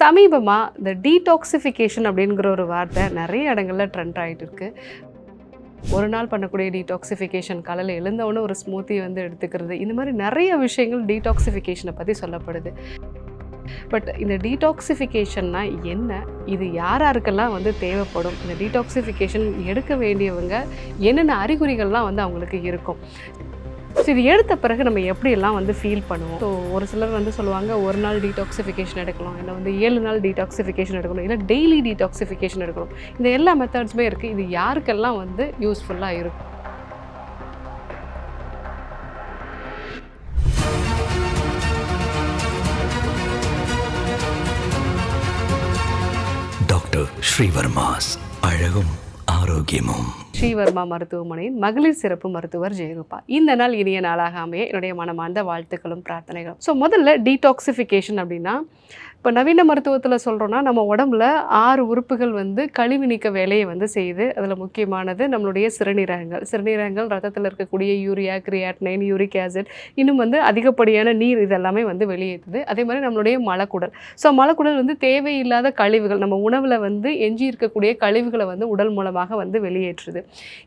சமீபமாக இந்த டீடாக்சிஃபிகேஷன் அப்படிங்கிற ஒரு வார்த்தை நிறைய இடங்களில் ட்ரெண்ட் ஆகிட்டு இருக்கு. ஒரு நாள் பண்ணக்கூடிய டீடாக்சிஃபிகேஷன் காலையில் எழுந்தவொன்னே ஒரு ஸ்மூத்தி வந்து எடுத்துக்கிறது இந்த மாதிரி நிறைய விஷயங்கள் டீடாக்சிஃபிகேஷனை பற்றி சொல்லப்படுது. பட் இந்த டீடாக்சிஃபிகேஷன்னா என்ன? இது யார் யாருக்கெல்லாம் வந்து தேவைப்படும்? இந்த டீடாக்சிஃபிகேஷன் எடுக்க வேண்டியவங்க என்னென்ன அறிகுறிகள்லாம் வந்து அவங்களுக்கு இருக்கும்? ஸோ இது எடுத்த பிறகு நம்ம எப்படியெல்லாம் வந்து ஃபீல் பண்ணுவோம்? ஸோ ஒரு சிலர் வந்து சொல்லுவாங்க ஒரு நாள் டீடாக்சிஃபிகேஷன் எடுக்கலாம் இல்லை வந்து ஏழு நாள் டீடாக்சிஃபிகேஷன் எடுக்கணும் இல்லை டெய்லி டீடாக்சிஃபிகேஷன் எடுக்கணும். இந்த எல்லா மெத்தட்ஸுமே இருக்குது இது யாருக்கெல்லாம் வந்து யூஸ்ஃபுல்லாக இருக்கும்? டாக்டர் ஸ்ரீவர்மாஸ் அழகும் ஆரோக்கியமும். ஸ்ரீவர்மா மருத்துவமனையின் மகளிர் சிறப்பு மருத்துவர் ஜெயரூபா. இந்த நாள் இனிய நாளாக அமைய என்னுடைய மனமார்ந்த வாழ்த்துக்களும் பிரார்த்தனைகளும். ஸோ முதல்ல டீடாக்சிஃபிகேஷன் அப்படின்னா இப்போ நவீன மருத்துவத்தில் சொல்கிறோன்னா நம்ம உடம்புல ஆறு உறுப்புகள் வந்து கழிவு நீக்க வேலையை வந்து செய்யுது. அதில் முக்கியமானது நம்மளுடைய சிறுநீரகங்கள். சிறுநீரகங்கள் ரத்தத்தில் இருக்கக்கூடிய யூரியா கிரியாட்னைன் யூரிக் ஆசிட் இன்னும் வந்து அதிகப்படியான நீர் இதெல்லாமே வந்து வெளியேற்றுது. அதே மாதிரி நம்மளுடைய மலக்குடல். ஸோ மலக்குடல் வந்து தேவையில்லாத கழிவுகள் நம்ம உணவில் வந்து எஞ்சி இருக்கக்கூடிய கழிவுகளை வந்து உடல் மூலமாக வந்து வெளியேற்றுது.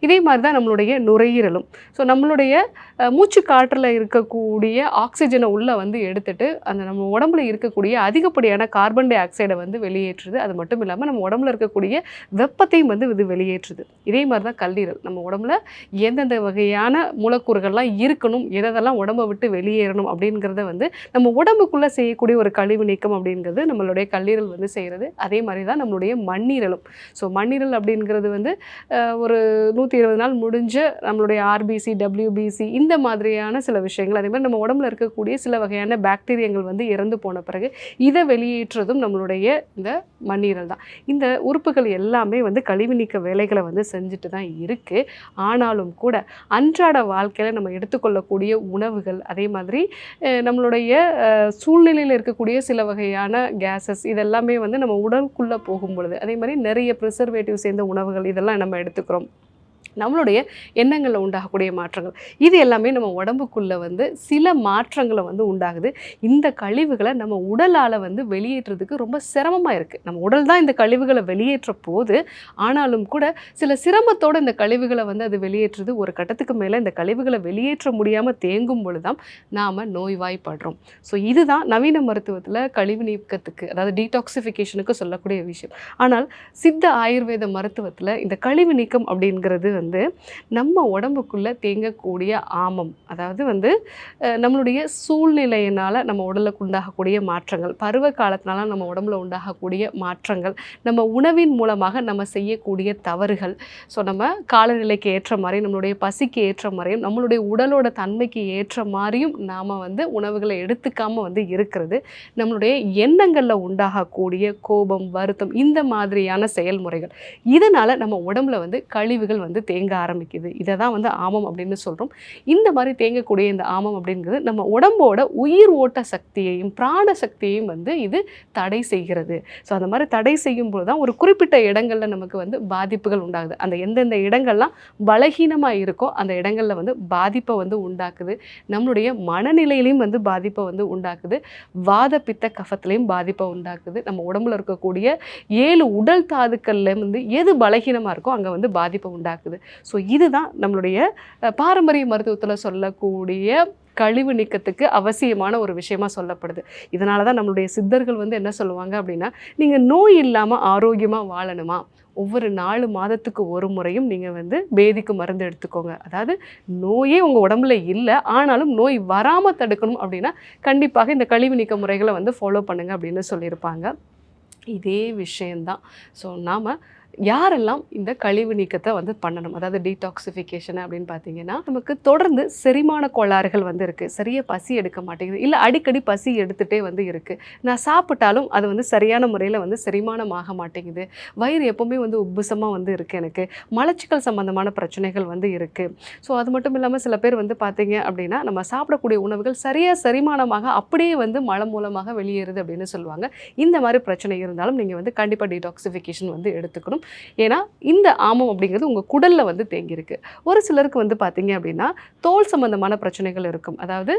இதே மாதிரி தான் நம்மளுடைய நுரையீரலும். ஸோ நம்மளுடைய மூச்சு காற்றில் இருக்கக்கூடிய ஆக்சிஜனை உள்ளே வந்து எடுத்துட்டு அந்த நம்ம உடம்புல இருக்கக்கூடிய அதிகப்படியான கார்பன் டை ஆக்சைடை வந்து வெளியேற்றுது. அது மட்டும் இல்லாமல் நம்ம உடம்புல இருக்கக்கூடிய வெப்பத்தையும் வந்து இது வெளியேற்றுது. இதே மாதிரி தான் கல்லீரல். நம்ம உடம்புல எந்தெந்த வகையான மூலக்கூறுகள்லாம் இருக்கணும் எதெல்லாம் உடம்பை விட்டு வெளியேறணும் அப்படிங்கிறத வந்து நம்ம உடம்புக்குள்ளே செய்யக்கூடிய ஒரு கழிவு நீக்கம் அப்படிங்கிறது நம்மளுடைய கல்லீரல் வந்து செய்கிறது அதே மாதிரி தான் நம்மளுடைய மண்ணீரலும். ஸோ மண்ணீரல் அப்படிங்கிறது வந்து ஒரு நூற்றி இருபது நாள் முடிஞ்ச நம்மளுடைய ஆர்பிசி டபிள்யூபிசி இந்த மாதிரியான சில விஷயங்கள் அதே மாதிரி நம்ம உடம்புல இருக்கக்கூடிய சில வகையான பாக்டீரியங்கள் வந்து இறந்து போன பிறகு இதை வெளியேற்றுறதும் நம்மளுடைய இந்த மண்ணீரல் தான். இந்த உறுப்புகள் எல்லாமே வந்து கழிவு நீக்க வேலைகளை வந்து செஞ்சுட்டு தான் இருக்குது ஆனாலும் கூட அன்றாட வாழ்க்கையில் நம்ம எடுத்துக்கொள்ளக்கூடிய உணவுகள் அதே மாதிரி நம்மளுடைய சூழ்நிலையில் இருக்கக்கூடிய சில வகையான கேஸஸ் இதெல்லாமே வந்து நம்ம உடலுக்குள்ளே போகும் பொழுது அதே மாதிரி நிறைய ப்ரிசர்வேட்டிவ் சேர்ந்த உணவுகள் இதெல்லாம் நம்ம எடுத்துக்கிறோம். நம்மளுடைய எண்ணங்களில் உண்டாகக்கூடிய மாற்றங்கள். இது எல்லாமே நம்ம உடம்புக்குள்ளே வந்து சில மாற்றங்களை வந்து உண்டாகுது. இந்த கழிவுகளை நம்ம உடலால் வந்து வெளியேற்றுறதுக்கு ரொம்ப சிரமமாக இருக்குது நம்ம உடல் தான் இந்த கழிவுகளை வெளியேற்ற போது ஆனாலும் கூட சில சிரமத்தோடு இந்த கழிவுகளை வந்து அது வெளியேற்றுது ஒரு கட்டத்துக்கு மேலே இந்த கழிவுகளை வெளியேற்ற முடியாமல் தேங்கும் பொழுது தான் நாம் நோய்வாய்ப்படுறோம். ஸோ இதுதான் நவீன மருத்துவத்தில் கழிவு நீக்கத்துக்கு அதாவது டீடாக்சிஃபிகேஷனுக்கு சொல்லக்கூடிய விஷயம். ஆனால் சித்த ஆயுர்வேத மருத்துவத்தில் இந்த கழிவு நீக்கம் அப்படிங்கிறது வந்து நம்ம உடம்புக்குள்ளே தேங்கக்கூடிய ஆமம். அதாவது வந்து நம்மளுடைய சூழ்நிலையினால் நம்ம உடலுக்கு உண்டாகக்கூடிய மாற்றங்கள் பருவ காலத்தினால நம்ம உடம்புல உண்டாகக்கூடிய மாற்றங்கள் நம்ம உணவின் மூலமாக நம்ம செய்யக்கூடிய தவறுகள். ஸோ நம்ம காலநிலைக்கு ஏற்ற மாதிரியும் நம்மளுடைய பசிக்கு ஏற்ற மாதிரியும் நம்மளுடைய உடலோட தன்மைக்கு ஏற்ற மாதிரியும் நாம் வந்து உணவுகளை எடுத்துக்காம வந்து இருக்கிறது. நம்மளுடைய எண்ணங்களில் உண்டாகக்கூடிய கோபம் வருத்தம் இந்த மாதிரியான செயல்முறைகள். இதனால் நம்ம உடம்புல வந்து கழிவுகள் வந்து தேங்க ஆரம்பிக்குது. இதை தான் வந்து ஆமம் அப்படின்னு சொல்கிறோம் இந்த மாதிரி தேங்கக்கூடிய இந்த ஆமம் அப்படிங்கிறது நம்ம உடம்போட உயிர் ஓட்ட சக்தியையும் பிராண சக்தியையும் வந்து இது தடை செய்கிறது. ஸோ அந்த மாதிரி தடை செய்யும் போது தான் ஒரு குறிப்பிட்ட இடங்களில் நமக்கு வந்து பாதிப்புகள் உண்டாகுது. அந்த எந்தெந்த இடங்கள்லாம் பலகீனமாக இருக்கோ அந்த இடங்களில் வந்து பாதிப்பை வந்து உண்டாக்குது. நம்மளுடைய மனநிலையிலையும் வந்து பாதிப்பை வந்து உண்டாக்குது. வாத பித்த கஃபத்துலேயும் பாதிப்பை உண்டாக்குது. நம்ம உடம்புல இருக்கக்கூடிய ஏழு உடல் தாதுக்கள்ல வந்து எது பலகீனமாக இருக்கோ அங்கே வந்து பாதிப்பை உண்டாக்குது. ஸோ இதுதான் நம்மளுடைய பாரம்பரிய மருத்துவத்தில் சொல்லக்கூடிய கழிவு நீக்கத்துக்கு அவசியமான ஒரு விஷயமா சொல்லப்படுது. இதனால தான் நம்மளுடைய சித்தர்கள் வந்து என்ன சொல்லுவாங்க அப்படின்னா நீங்கள் நோய் இல்லாமல் ஆரோக்கியமாக வாழணுமா? ஒவ்வொரு நாலு மாதத்துக்கு ஒரு முறையும் நீங்கள் வந்து பேதிக்கு மருந்து எடுத்துக்கோங்க. அதாவது நோயே உங்கள் உடம்புல இல்லை ஆனாலும் நோய் வராமல் தடுக்கணும் அப்படின்னா கண்டிப்பாக இந்த கழிவு நீக்க முறைகளை வந்து ஃபாலோ பண்ணுங்க அப்படின்னு சொல்லியிருப்பாங்க. இதே விஷயந்தான் ஸோ நாம் யாரெல்லாம் இந்த கழிவு நீக்கத்தை வந்து பண்ணணும்? அதாவது டீடாக்சிஃபிகேஷன் அப்படின்னு பார்த்தீங்கன்னா நமக்கு தொடர்ந்து செரிமான கோளாறுகள் வந்து இருக்குது சரியாக பசி எடுக்க மாட்டேங்குது. இல்லை அடிக்கடி பசி எடுத்துகிட்டே வந்து இருக்குது நான் சாப்பிட்டாலும் அது வந்து சரியான முறையில் வந்து செரிமானம் ஆக மாட்டேங்குது. வயிறு எப்போவுமே வந்து உப்புசமாக வந்து இருக்குது எனக்கு. மலச்சிக்கல் சம்மந்தமான பிரச்சனைகள் வந்து இருக்குது ஸோ அது மட்டும் இல்லாமல் சில பேர் வந்து பார்த்தீங்க அப்படின்னா நம்ம சாப்பிடக்கூடிய உணவுகள் சரியாக செரிமானமாக அப்படியே வந்து மலம் மூலமாக வெளியேறுது அப்படின்னு சொல்லுவாங்க. இந்த மாதிரி பிரச்சனை இருந்தாலும் நீங்கள் வந்து கண்டிப்பாக டீடாக்சிஃபிகேஷன் வந்து எடுத்துக்கணும். ஏன்னா இந்த ஆமம் அப்படிங்கிறது உங்கள் குடலில் வந்து தேங்கியிருக்கு. ஒரு சிலருக்கு வந்து பார்த்தீங்க அப்படின்னா தோல் சம்பந்தமான பிரச்சனைகள் இருக்கும். அதாவது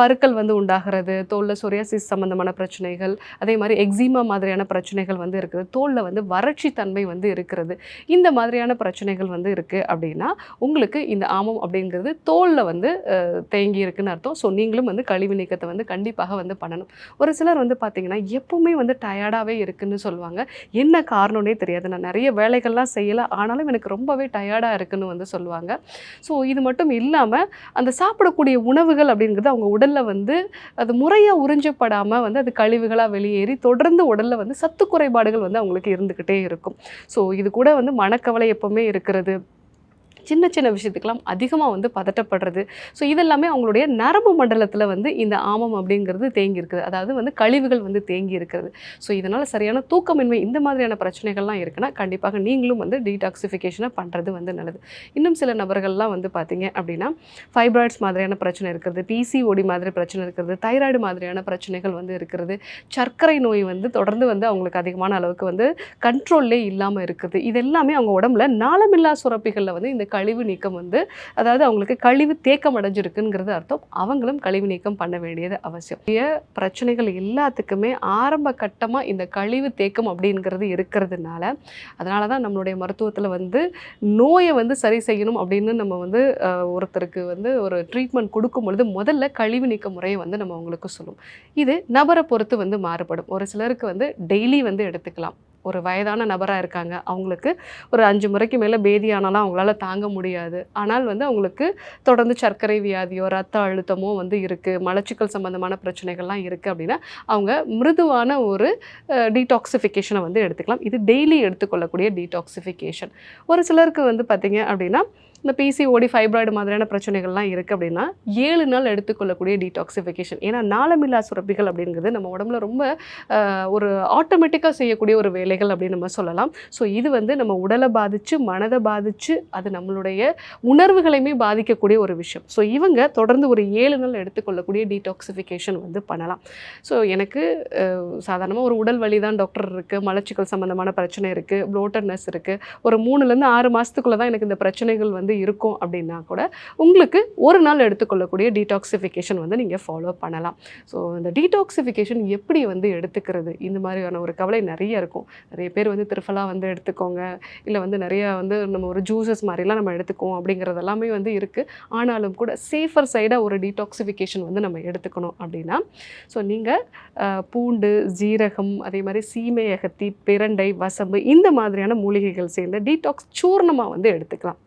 பருக்கள் வந்து உண்டாகிறது தோலில் சொரியாசிஸ் சம்பந்தமான பிரச்சனைகள் அதே மாதிரி எக்ஸிமா மாதிரியான பிரச்சனைகள் வந்து இருக்குது. தோலில் வந்து வறட்சி தன்மை வந்து இருக்கிறது. இந்த மாதிரியான பிரச்சனைகள் வந்து இருக்குது அப்படின்னா உங்களுக்கு இந்த ஆமம் அப்படிங்கிறது தோலில் வந்து தேங்கி இருக்குன்னு அர்த்தம். ஸோ நீங்களும் வந்து கழிவு நீக்கத்தை வந்து கண்டிப்பாக வந்து பண்ணணும். ஒரு சிலர் வந்து பார்த்தீங்கன்னா எப்பவுமே வந்து டயர்டாகவே இருக்குன்னு சொல்லுவாங்க. என்ன காரணம்னே தெரியாது. நான் நிறைய வேலைகள்லாம் செய்யலை. ஆனாலும் எனக்கு ரொம்பவே டயர்டாக இருக்குன்னு வந்து சொல்லுவாங்க. ஸோ இது மட்டும் இல்லாமல் அந்த சாப்பிடக்கூடிய உணவுகள் அப்படிங்கிறது அவங்க உடலில் வந்து அது முறையாக உறிஞ்சப்படாமல் வந்து அது கழிவுகளாக வெளியேறி தொடர்ந்து உடலில் வந்து சத்து குறைபாடுகள் வந்து அவங்களுக்கு இருந்துக்கிட்டே இருக்கும். ஸோ இது கூட வந்து மனக்கவலை எப்போவுமே இருக்கிறது. சின்ன சின்ன விஷயத்துக்கெல்லாம் அதிகமாக வந்து பதட்டப்படுறது. ஸோ இதெல்லாமே அவங்களுடைய நரம்பு மண்டலத்தில் வந்து இந்த ஆமம் அப்படிங்கிறது தேங்கி இருக்குது அதாவது வந்து கழிவுகள் வந்து தேங்கி இருக்கிறது ஸோ இதனால் சரியான தூக்கமின்மை இந்த மாதிரியான பிரச்சனைகள்லாம் இருக்குன்னா கண்டிப்பாக நீங்களும் வந்து டீடாக்சிஃபிகேஷனை பண்ணுறது வந்து நல்லது. இன்னும் சில நபர்கள்லாம் வந்து பார்த்தீங்க அப்படின்னா ஃபைப்ராய்ட்ஸ் மாதிரியான பிரச்சனை இருக்கிறது பிசிஓடி மாதிரி பிரச்சனை இருக்கிறது தைராய்டு மாதிரியான பிரச்சனைகள் வந்து இருக்கிறது சர்க்கரை நோய் வந்து தொடர்ந்து வந்து அவங்களுக்கு அதிகமான அளவுக்கு வந்து கண்ட்ரோல்லே இல்லாமல் இருக்குது. இது எல்லாமே அவங்க உடம்புல நாளமில்லா சுரப்பிகளில் வந்து இந்த கழிவு நீக்கம் வந்து அதாவது அவங்களுக்கு கழிவு தேக்கம் அடைஞ்சிருக்குங்கிறது அர்த்தம். அவங்களும் கழிவு நீக்கம் பண்ண வேண்டியது அவசியம். பிரச்சனைகள் எல்லாத்துக்குமே ஆரம்ப கட்டமாக இந்த கழிவு தேக்கம் அப்படிங்கிறது இருக்கிறதுனால அதனால தான் நம்மளுடைய மருத்துவத்தில் வந்து நோயை வந்து சரி செய்யணும் அப்படின்னு நம்ம வந்து ஒருத்தருக்கு வந்து ஒரு ட்ரீட்மெண்ட் கொடுக்கும் பொழுது முதல்ல கழிவு நீக்க முறையை வந்து நம்ம அவங்களுக்கு சொல்லுவோம் இது நபரை பொறுத்து வந்து மாறுபடும். ஒரு சிலருக்கு வந்து டெய்லி வந்து எடுத்துக்கலாம். ஒரு வயதான நபராக இருக்காங்க. அவங்களுக்கு ஒரு அஞ்சு முறைக்கு மேலே பேதி ஆனாலும் அவங்களால தாங்க முடியாது. ஆனால் வந்து அவங்களுக்கு தொடர்ந்து சர்க்கரை வியாதியோ ரத்த அழுத்தமோ வந்து இருக்குது மலச்சிக்கல் சம்மந்தமான பிரச்சனைகள்லாம் இருக்குது அப்படின்னா அவங்க மிருதுவான ஒரு டீடாக்சிஃபிகேஷனை வந்து எடுத்துக்கலாம். இது டெய்லி எடுத்துக்கொள்ளக்கூடிய டீடாக்சிஃபிகேஷன் ஒரு சிலருக்கு வந்து பார்த்திங்க அப்படின்னா இந்த பிசிஓடி ஃபைப்ராய்டு மாதிரியான பிரச்சனைகள்லாம் இருக்குது அப்படின்னா ஏழு நாள் எடுத்துக்கொள்ளக்கூடிய டீடாக்சிஃபிகேஷன் ஏன்னா நாளமில்லா சுரப்பிகள் அப்படிங்கிறது நம்ம உடம்புல ரொம்ப ஒரு ஆட்டோமேட்டிக்காக செய்யக்கூடிய ஒரு வேலைகள் அப்படின்னு நம்ம சொல்லலாம். ஸோ இது வந்து நம்ம உடலை பாதித்து மனதை பாதித்து அது நம்மளுடைய உணர்வுகளையுமே பாதிக்கக்கூடிய ஒரு விஷயம். ஸோ இவங்க தொடர்ந்து ஒரு ஏழு நாள் எடுத்துக்கொள்ளக்கூடிய டீடாக்சிஃபிகேஷன் வந்து பண்ணலாம். ஸோ எனக்கு சாதாரணமாக ஒரு உடல் வலி தான் டாக்டர் இருக்குது மலச்சிக்கல் சம்மந்தமான பிரச்சனை இருக்குது ப்ளோட்டர்னஸ் இருக்குது ஒரு மூணுலேருந்து ஆறு மாதத்துக்குள்ளே தான் எனக்கு இந்த பிரச்சனைகள் வந்து இருக்கும் அப்படின்னா கூட உங்களுக்கு ஒரு நாள் எடுத்துக்கொள்ளக்கூடிய டீடாக்சிஃபிகேஷன் வந்து நீங்கள் ஃபாலோ பண்ணலாம். ஸோ இந்த டீடாக்சிஃபிகேஷன் எப்படி வந்து எடுத்துக்கிறது? இந்த மாதிரியான ஒரு கவலை நிறைய இருக்கும். நிறைய பேர் வந்து திருஃபலாக வந்து எடுத்துக்கோங்க. இல்லை வந்து நிறையா வந்து நம்ம ஒரு ஜூஸஸ் மாதிரிலாம் நம்ம எடுத்துக்குவோம் அப்படிங்கிறது எல்லாமே வந்து இருக்குது ஆனாலும் கூட சேஃபர் சைடாக ஒரு டீடாக்சிஃபிகேஷன் வந்து நம்ம எடுத்துக்கணும் அப்படின்னா ஸோ நீங்கள் பூண்டு ஜீரகம் அதே மாதிரி சீமை அகத்தி பிரண்டை வசம்பு இந்த மாதிரியான மூலிகைகள் சேர்ந்த டீடாக்ஸ் சூர்ணமாக வந்து எடுத்துக்கலாம்.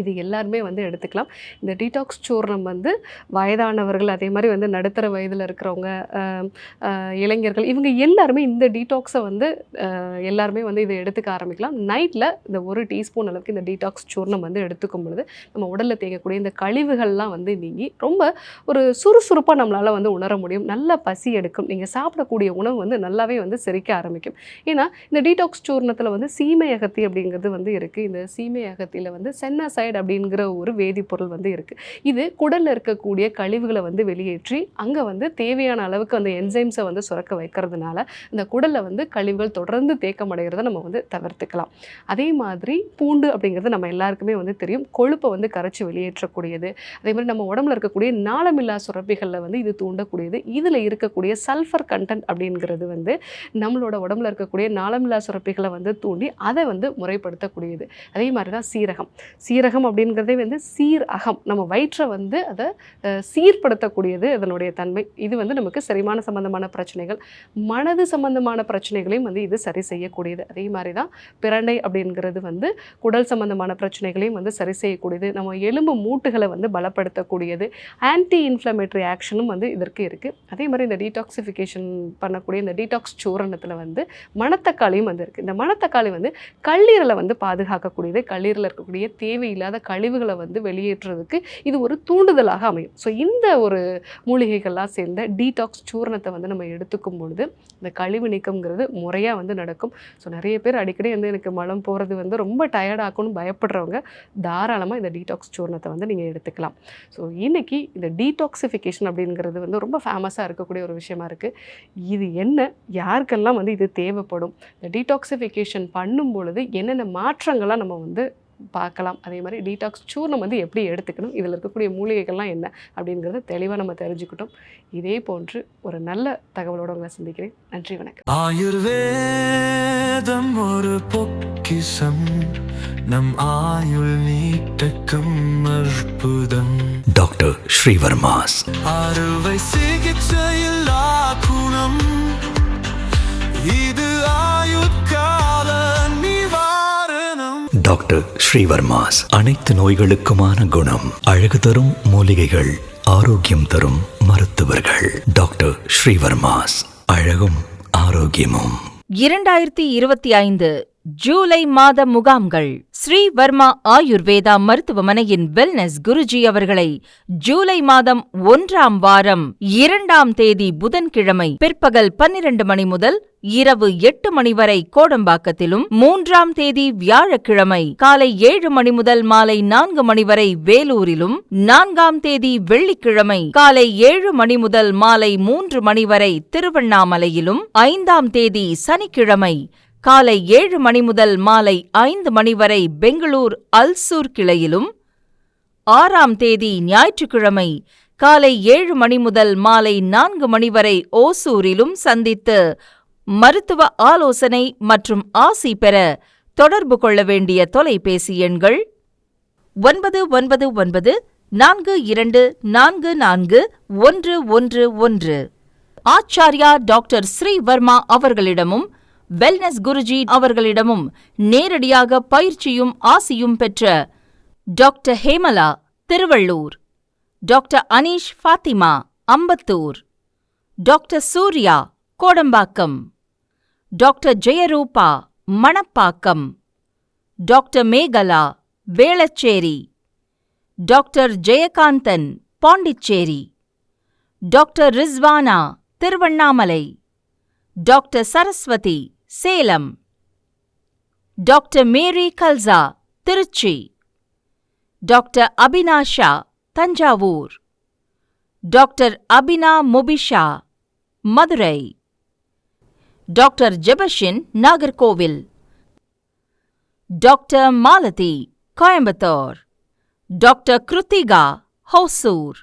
இது எல்லாருமே வந்து எடுத்துக்கலாம். இந்த டீடாக்ஸ் சூர்ணம் வந்து வயதானவர்கள் அதே மாதிரி வந்து நடுத்தர வயதில் இருக்கிறவங்க இளைஞர்கள் இவங்க எல்லாருமே இந்த டீடாக்ஸை வந்து எல்லாருமே வந்து இதை எடுத்துக்க ஆரம்பிக்கலாம். நைட்டில் இந்த ஒரு டீஸ்பூன் அளவுக்கு இந்த டீடாக்ஸ் சூர்ணம் வந்து எடுத்துக்கும் பொழுது நம்ம உடலில் தேங்கக்கூடிய இந்த கழிவுகள்லாம் வந்து நீங்கி ரொம்ப ஒரு சுறுசுறுப்பாக நம்மளால் வந்து உணர முடியும். நல்ல பசி எடுக்கும். நீங்கள் சாப்பிடக்கூடிய உணவு வந்து நல்லாவே வந்து செரிக்க ஆரம்பிக்கும். ஏன்னா இந்த டீடாக்ஸ் சூர்ணத்தில் வந்து சீமை அகத்தி அப்படிங்கிறது வந்து இருக்குது இந்த சீமை அகத்தியில் வந்து ஆக்சைடு அப்படிங்கிற ஒரு வேதிப்பொருள் வந்து இருக்குது இது குடலில் இருக்கக்கூடிய கழிவுகளை வந்து வெளியேற்றி அங்கே வந்து தேவையான அளவுக்கு அந்த என்சைம்ஸை வந்து சுரக்க வைக்கிறதுனால இந்த குடலில் வந்து கழிவுகள் தொடர்ந்து தேக்கமடைகிறத நம்ம வந்து தவிர்த்துக்கலாம். அதே மாதிரி பூண்டு அப்படிங்கிறது நம்ம எல்லாருக்குமே வந்து தெரியும். கொழுப்பை வந்து கரைச்சி வெளியேற்றக்கூடியது. அதே மாதிரி நம்ம உடம்புல இருக்கக்கூடிய நாளமில்லா சுரப்பிகளில் வந்து இது தூண்டக்கூடியது. இதில் இருக்கக்கூடிய சல்ஃபர் கண்டென்ட் அப்படிங்கிறது வந்து நம்மளோட உடம்புல இருக்கக்கூடிய நாளமில்லா சுரப்பிகளை வந்து தூண்டி அதை வந்து முறைப்படுத்தக்கூடியது. அதே மாதிரி தான் சீரகம். சீரகம் அப்படிங்கிறதே வந்து சீர் அகம். நம்ம வயிற்றை வந்து அதை சீர்படுத்தக்கூடியது அதனுடைய தன்மை. இது வந்து நமக்கு செரிமான சம்பந்தமான பிரச்சனைகள் மனது சம்பந்தமான பிரச்சனைகளையும் வந்து இது சரி செய்யக்கூடியது. அதே மாதிரி தான் பிரண்டை அப்படிங்கிறது வந்து குடல் சம்பந்தமான பிரச்சனைகளையும் வந்து சரி செய்யக்கூடியது. நம்ம எலும்பு மூட்டுகளை வந்து பலப்படுத்தக்கூடியது. ஆன்டி இன்ஃப்ளமேட்டரி ஆக்ஷனும் வந்து இதற்கு இருக்குது அதே மாதிரி இந்த டீடாக்சிஃபிகேஷன் பண்ணக்கூடிய இந்த டீடாக்ஸ் சூரணத்தில் வந்து மணத்தக்காளியும் வந்து இருக்குது இந்த மணத்தக்காளி வந்து கல்லீரலை வந்து பாதுகாக்கக்கூடியது. கல்லீரலில் இருக்கக்கூடிய தேவையில்லை தேவையில்லாத கழிவுகளை வந்து வெளியேற்றுறதுக்கு இது ஒரு தூண்டுதலாக அமையும். ஸோ இந்த ஒரு மூலிகைகள்லாம் சேர்ந்த டீடாக்ஸ் சூர்ணத்தை வந்து நம்ம எடுத்துக்கும் பொழுது இந்த கழிவு நீக்கம்ங்கிறது முறையாக வந்து நடக்கும். ஸோ நிறைய பேர் அடிக்கடி வந்து எனக்கு மலம் போகிறது வந்து ரொம்ப டயர்டாக்கும்னு பயப்படுறவங்க தாராளமாக இந்த டீடாக்ஸ் சூர்ணத்தை வந்து நீங்கள் எடுத்துக்கலாம். ஸோ இன்றைக்கி இந்த டீடாக்சிஃபிகேஷன் அப்படிங்கிறது வந்து ரொம்ப ஃபேமஸாக இருக்கக்கூடிய ஒரு விஷயமா இருக்குது இது என்ன? யாருக்கெல்லாம் வந்து இது தேவைப்படும்? இந்த டீடாக்சிஃபிகேஷன் பண்ணும் பொழுது என்னென்ன மாற்றங்கள்லாம் நம்ம வந்து பார்க்கலாம். அதே மாதிரி டீடாக்ஸ் சூர்ணம் வந்து எப்படி எடுத்துக்கணும்? இதில் இருக்கக்கூடிய மூலிகைகள்லாம் என்ன? அப்படிங்கிறத தெளிவாக நம்ம தெரிஞ்சுக்கிட்டோம். இதே போன்று ஒரு நல்ல தகவலோடு உங்களை சந்திக்கிறேன். நன்றி வணக்கம். ஆயுர்வேதம் ஒரு பொக்கிஷம். நம் ஆயுள் நீட்டக்கும் அற்புதம். டாக்டர் ஸ்ரீவர்மாஸ். அறுவை சிகிச்சையில்லா குணம். இது நிவாரணம் டாக்டர் ஸ்ரீவர்மாஸ். அனைத்து நோய்களுக்குமான குணம் அழகு தரும் மூலிகைகள் ஆரோக்கியம் தரும் மருத்துவர்கள். டாக்டர் ஸ்ரீவர்மாஸ் அழகும் ஆரோக்கியமும். இரண்டாயிரத்தி இருபத்தி ஐந்து ஜூலை மாத முகாம்கள். ஸ்ரீ வர்மா ஆயுர்வேதா மருத்துவமனையின் வெல்னஸ் குருஜி அவர்களை ஜூலை மாதம் ஒன்றாம் வாரம் இரண்டாம் தேதி புதன்கிழமை பிற்பகல் பன்னிரண்டு மணி முதல் இரவு எட்டு மணி வரை கோடம்பாக்கத்திலும் மூன்றாம் தேதி வியாழக்கிழமை காலை ஏழு மணி முதல் மாலை நான்கு மணி வரை வேலூரிலும் நான்காம் தேதி வெள்ளிக்கிழமை காலை ஏழு மணி முதல் மாலை மூன்று மணி வரை திருவண்ணாமலையிலும் ஐந்தாம் தேதி சனிக்கிழமை காலை ஏழு மணி முதல் மாலை ஐந்து மணி வரை பெங்களூர் அல்சூர் கிளையிலும் ஆறாம் தேதி ஞாயிற்றுக்கிழமை காலை ஏழு மணி முதல் மாலை நான்கு மணி வரை ஓசூரிலும் சந்தித்து மருத்துவ ஆலோசனை மற்றும் ஆசி பெற தொடர்பு கொள்ள வேண்டிய தொலைபேசி எண்கள் ஒன்பது ஒன்பது ஒன்பது நான்கு இரண்டு நான்கு நான்கு ஒன்று ஒன்று ஒன்று. ஆச்சார்யா டாக்டர் ஸ்ரீவர்மா அவர்களிடமும் வெல்னஸ் குருஜி அவர்களிடமும் நேரடியாக பயிற்சியும் ஆசியும் பெற்ற doctor Hemala Tiruvallur doctor Aneesh Fathima Ambattur doctor Surya Kodambakkam doctor Jeyarupa Manapakkam doctor Megala Velachery doctor Jayakanthan Pondicherry doctor Rizwana Tiruvannamalai doctor Saraswathi Salem. Doctor Mary Kalsa Trichy. Doctor Abinasha Thanjavur. Doctor Abina Mobisha Madurai. Doctor Jebashin Nagercoil. Doctor Malathi Coimbatore. Doctor Krithika Hosur.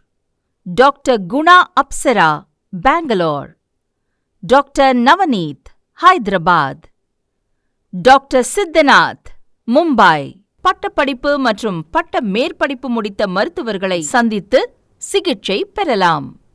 Doctor Guna Apsara Bangalore. Doctor Navaneeth Hyderabad. Doctor Siddhanath Mumbai. பட்டப்படிப்பு மற்றும் பட்ட மேற்படிப்பு முடித்த மருத்துவர்களை சந்தித்து சிகிச்சை பெறலாம்.